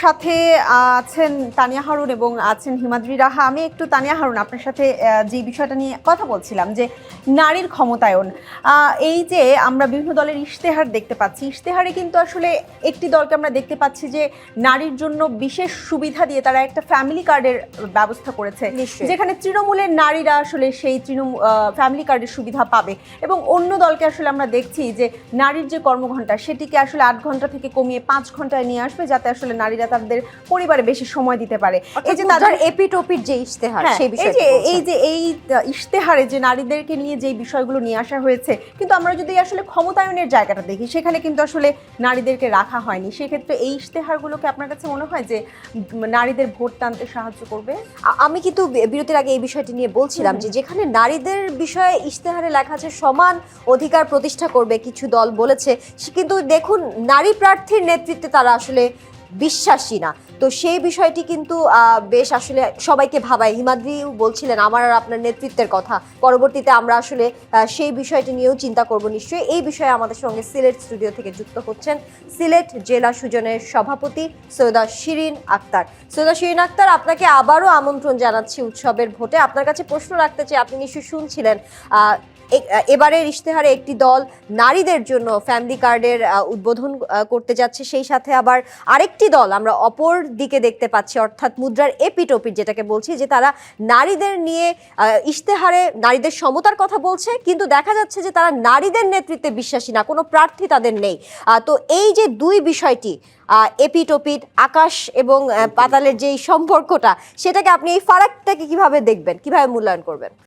সাথে আছেন তানিয়া হারুন এবং আছেন হিমাদ্রি রাহা। আমি একটু তানিয়া হারুন আপনার সাথে যে বিষয়টা নিয়ে কথা বলছিলাম যে নারীর ক্ষমতায়ন। এই যে আমরা বিভিন্ন দলের ইশতেহার দেখতে পাচ্ছি ইশতেহারে কিন্তু আসলে একটি দলকে আমরা দেখতে পাচ্ছি যে নারীর জন্য বিশেষ সুবিধা দিয়ে তারা একটা ফ্যামিলি কার্ডের ব্যবস্থা করেছে। যেখানে তৃণমূলের নারীরা আসলে সেই তৃণমূল ফ্যামিলি কার্ডের সুবিধা পাবে এবং অন্য দলকে আসলে আমরা দেখছি যে নারীর যে কর্মঘণ্টা সেটিকে আসলে আট ঘণ্টা থেকে কমিয়ে পাঁচ ঘন্টায় নিয়ে আসবে যাতে আসলে নারীরা তাদের পরিবারে বেশি সময় দিতে পারে। এই যে তাদের এপিটোপির যে ইশতেহার হ্যাঁ, সেই বিষয়ে যে এই যে এই ইশতেহারে যে নারীদেরকে নিয়ে যে বিষয়গুলো নিয়ে আসা হয়েছে কিন্তু আমরা যদি আসলে ক্ষমতায়নের জায়গাটা দেখি সেখানে কিন্তু আসলে নারীদেরকে রাখা হয়নি। সেক্ষেত্রে এই ইশতেহারগুলোকে আপনার কাছে মনে হয় যে নারীদের ভোট টানতে সাহায্য করবে? আমি কিন্তু বিরতির আগে এই বিষয়টি নিয়ে বলছিলাম যে যেখানে নারীদের বিষয়ে ইশতেহারে লেখা আছে সমান অধিকার প্রতিষ্ঠা করবে কিছু দল বলেছে কিন্তু দেখুন নারী প্রার্থীর নেতৃত্বে তারা আসলে বিশ্বাসী না। তো সেই বিষয়টি কিন্তু বেশ আসলে সবাইকে ভাবায়। হিমাদ্রিও বলছিলেন, আমার আর আপনার নেতৃত্বের কথা। পরবর্তীতে আমরা আসলে সেই বিষয়টি নিয়েও চিন্তা করব নিশ্চয়ই। এই বিষয়ে আমাদের সঙ্গে সিলেট স্টুডিও থেকে যুক্ত হচ্ছেন সিলেট জেলা সুজনের সভাপতি সৈয়দা শিরিন আক্তার। সৈয়দা শিরিন আক্তার, আপনাকে আবারও আমন্ত্রণ জানাচ্ছি উৎসবের ভোটে। আপনার কাছে প্রশ্ন রাখতে চাই, আপনি নিশ্চয়ই শুনছিলেন এবারের ইশতেহারে একটি দল নারীদের জন্য ফ্যামিলি কার্ডের উদ্বোধন করতে যাচ্ছে। সেই সাথে আবার আরেকটি দল, আমরা অপর দিকে দেখতে পাচ্ছি অর্থাৎ মুদ্রার এপিটোপির যেটাকে বলছি যে তারা নারীদের নিয়ে ইশতেহারে নারীদের সমতার কথা বলছে কিন্তু দেখা যাচ্ছে যে তারা নারীদের নেতৃত্বে বিশ্বাসী না কোনো প্রার্থী তাদের নেই। তো এই যে দুই বিষয়টি আহ, এপিটোপিট আকাশ এবং পাতালের যে সম্পর্কটা সেটাকে আপনি এই ফারাকটাকে কীভাবে দেখবেন কীভাবে মূল্যায়ন করবেন?